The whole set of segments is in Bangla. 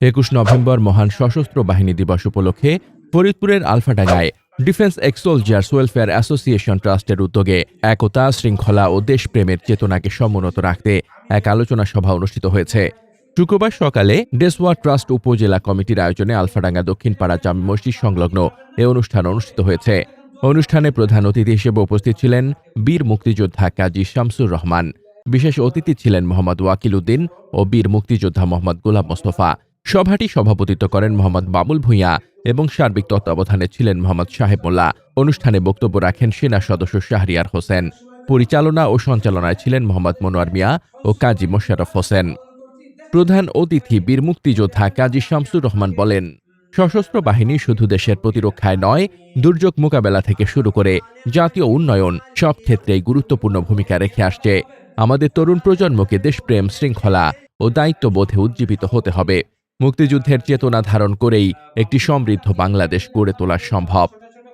একুশ নভেম্বর মহান সশস্ত্র বাহিনী দিবস উপলক্ষে ফরিদপুরের আলফাডাঙ্গায় defence ex soldiers welfare association ট্রাস্টের উদ্যোগে একতা, শৃঙ্খলা ও দেশপ্রেমের চেতনাকে সমুন্নত রাখতে এক আলোচনা সভা অনুষ্ঠিত হয়েছে। শুক্রবার সকালে ডেসওয়া ট্রাস্ট উপজেলা কমিটির আয়োজনে আলফাডাঙ্গা দক্ষিণপাড়া জামি মসজিদ সংলগ্ন এ অনুষ্ঠান অনুষ্ঠিত হয়েছে। অনুষ্ঠানে প্রধান অতিথি হিসেবে উপস্থিত ছিলেন বীর মুক্তিযোদ্ধা কাজী শামসুর রহমান। বিশেষ অতিথি ছিলেন মোহাম্মদ ওয়াকিল উদ্দিন ও বীর মুক্তিযোদ্ধা মোহাম্মদ গোলাম মোস্তফা। সভাটি সভাপতিত্ব করেন মোহাম্মদ বাবুল ভূঁইয়া এবং সার্বিক তত্ত্বাবধানে ছিলেন মোহাম্মদ সাহেব অনুষ্ঠানে বক্তব্য রাখেন সেনা সদস্য শাহরিয়ার হোসেন। পরিচালনা ও সঞ্চালনায় ছিলেন মোহাম্মদ মনোয়ার মিয়া ও কাজী মোশারফ হোসেন। প্রধান অতিথি বীর মুক্তিযোদ্ধা কাজী শামসুর রহমান বলেন, সশস্ত্র বাহিনী শুধু দেশের প্রতিরক্ষায় নয়, দুর্যোগ মোকাবেলা থেকে শুরু করে জাতীয় উন্নয়ন সব ক্ষেত্রেই গুরুত্বপূর্ণ ভূমিকা রেখে আসছে। আমাদের তরুণ প্রজন্মকে দেশপ্রেম, শৃঙ্খলা ও দায়িত্ববোধে উজ্জীবিত হতে হবে। মুক্তিযুদ্ধের চেতনা ধারণ করেই একটি সমৃদ্ধ বাংলাদেশ গড়ে তোলা সম্ভব।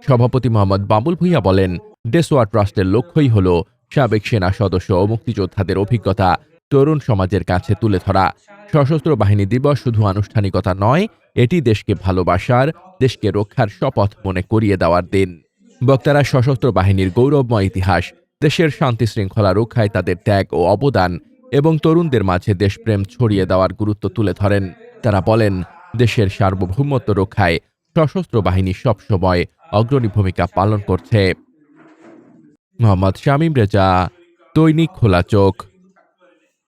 সভাপতি মোহাম্মদ বাবুল ভূঁইয়া বলেন ডেসোয়া ট্রাস্টের লক্ষ্যই হল সাবেক সেনা সদস্য ও মুক্তিযোদ্ধাদের অভিজ্ঞতা তরুণ সমাজের কাছে তুলে ধরা। সশস্ত্র বাহিনী দিবস শুধু আনুষ্ঠানিকতা নয়, এটি দেশকে ভালোবাসার, দেশকে রক্ষার শপথ মনে করিয়ে দেওয়ার দিন। বক্তারা সশস্ত্র বাহিনীর গৌরবময় ইতিহাস দেশের শান্তি শৃঙ্খলা রক্ষায় তাদের ত্যাগ ও অবদান এবং তরুণদের মাঝে দেশপ্রেম ছড়িয়ে দেওয়ার গুরুত্ব তুলে ধরেন। তারা বলেন, দেশের সার্বভৌমত্ব রক্ষায় সশস্ত্র বাহিনী সবসময় অগ্রণী ভূমিকা পালন করছে। মোহাম্মদ শামীম রেজা, দৈনিক খোলা চোখ।